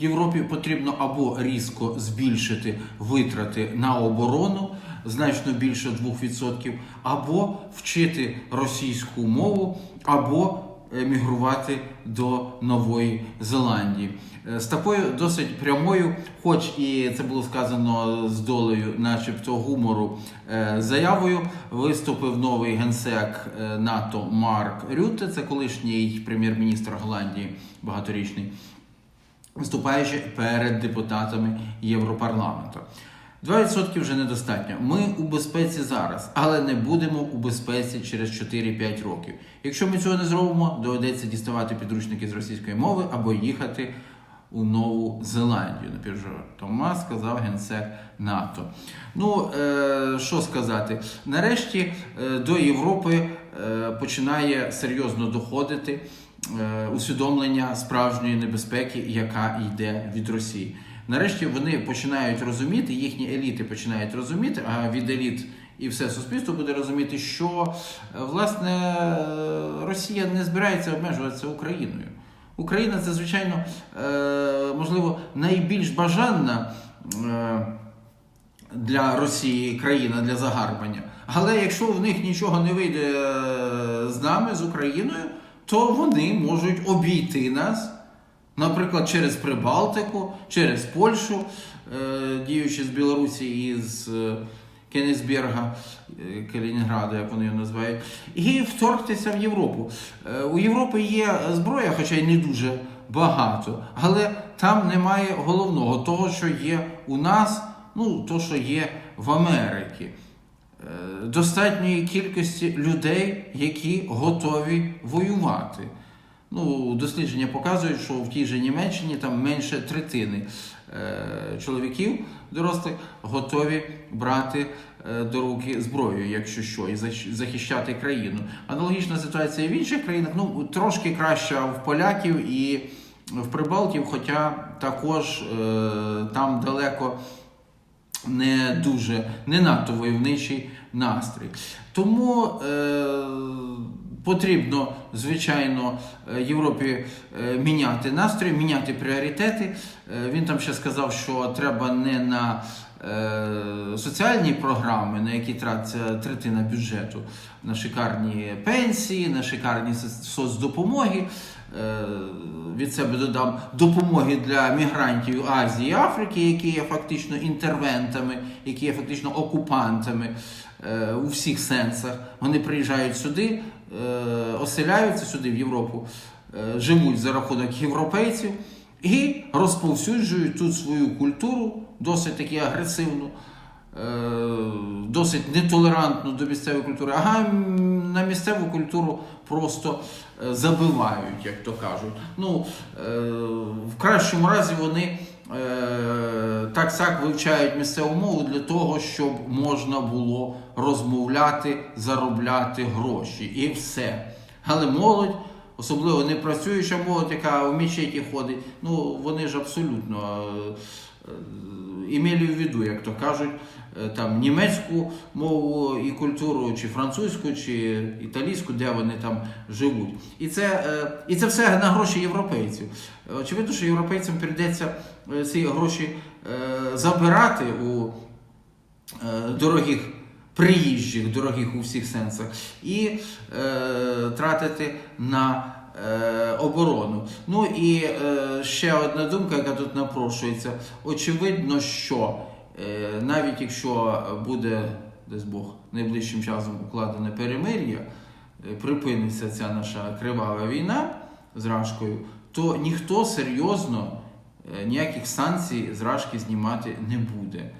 Європі потрібно або різко збільшити витрати на оборону значно більше 2%, або вчити російську мову, або емігрувати до Нової Зеландії. Е, З такою досить прямою, хоч і це було сказано з долею, начебто гумору, е, заявою, виступив новий генсек е, НАТО Марк Рютте, це колишній прем'єр-міністр Голландії багаторічний, виступаючи перед депутатами Європарламенту. 2% вже недостатньо. Ми у безпеці зараз, але не будемо у безпеці через 4-5 років. Якщо ми цього не зробимо, доведеться діставати підручники з російської мови або їхати у Нову Зеландію. Наприклад, сказав генсек НАТО. Ну, е, що сказати? Нарешті е, до Європи е, починає серйозно доходити усвідомлення справжньої небезпеки, яка йде від Росії. Нарешті вони починають розуміти, їхні еліти починають розуміти, а від еліт і все суспільство буде розуміти, що е, власне е, Росія не збирається обмежуватися Україною. Україна це, звичайно, е, можливо, найбільш бажанна е, для Росії країна для загарбання. Але якщо в них нічого не вийде е, з нами, з Україною, то вони можуть обійти нас. Наприклад, через Прибалтику, через Польщу, е, діючи з Білорусі і з е, Кенісберга, е, Калінінграда, як вони його називають, і вторгтися в Європу. У Європи є зброя, хоча й не дуже багато, але там немає головного того, що є у нас, ну, то, що є в Америці. Е, Достатньої кількості людей, які готові воювати. Ну, дослідження показують, що в тій же Німеччині там менше третини е, чоловіків дорослих готові брати е, до руки зброю, якщо що, і захищати країну. Аналогічна ситуація в інших країнах, ну трошки краща в поляків і в Прибалтів, хоча також там далеко не дуже не надто войовничий настрій. Тому е, потрібно, звичайно, е, Європі е, міняти настрій, міняти пріоритети. Е, він там ще сказав, що треба не на соціальні програми, на які тратиться третина бюджету, на шикарні пенсії, на шикарні соц- соцдопомоги. Від себе додам допомоги для мігрантів Азії і Африки, які є фактично інтервентами, які є фактично окупантами е, у всіх сенсах. Вони приїжджають сюди, е, оселяються сюди в Європу, е, живуть за рахунок європейців і розповсюджують тут свою культуру, досить таки агресивну. е, Досить нетолерантну до місцевої культури, а м, на місцеву культуру просто е, забивають, як то кажуть. Ну, е, в кращому разі вони е, так сяк вивчають місцеву мову для того, щоб можна було розмовляти, заробляти гроші і все. Але молодь, особливо не працююча молодь, яка в мечеті ходить, ну вони ж абсолютно. Е, Імелі в виду, як то кажуть, е, там німецьку мову і культуру, чи французьку, чи італійську, де вони там живуть. І це, е, і це все на гроші європейців. Очевидно, що європейцям прийдеться ці гроші забирати у дорогих приїжджих, дорогих у всіх сенсах, і тратити на оборону. Ну і е, ще одна думка, яка тут напрошується. Очевидно, що е, навіть якщо буде, десь Бог, найближчим часом укладене перемир'я, е, припиниться ця наша кривава війна з Рашкою, то ніхто серйозно е, ніяких санкцій з Рашки знімати не буде.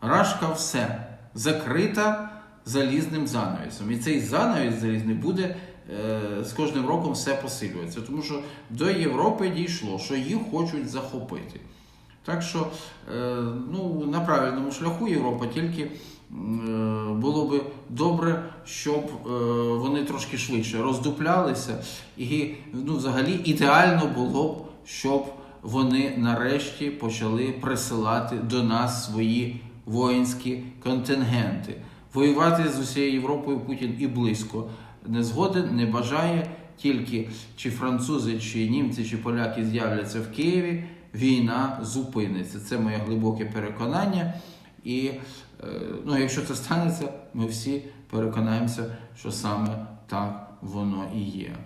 Рашка все закрита залізним занавісом. І цей занавіс залізний буде е, з кожним роком все посилюватися, тому що до Європи дійшло, що їх хочуть захопити. Так що е, ну, на правильному шляху Європа тільки е, було би добре, щоб вони трошки швидше роздуплялися, і ну, взагалі ідеально було б, щоб вони нарешті почали присилати до нас свої воїнські контингенти. Воювати з усією Європою Путін і близько не згоден, не бажає тільки чи французи, чи німці, чи поляки з'являться в Києві, війна зупиниться. Це моє глибоке переконання. І е, ну, якщо це станеться, ми всі переконаємося, що саме так воно і є.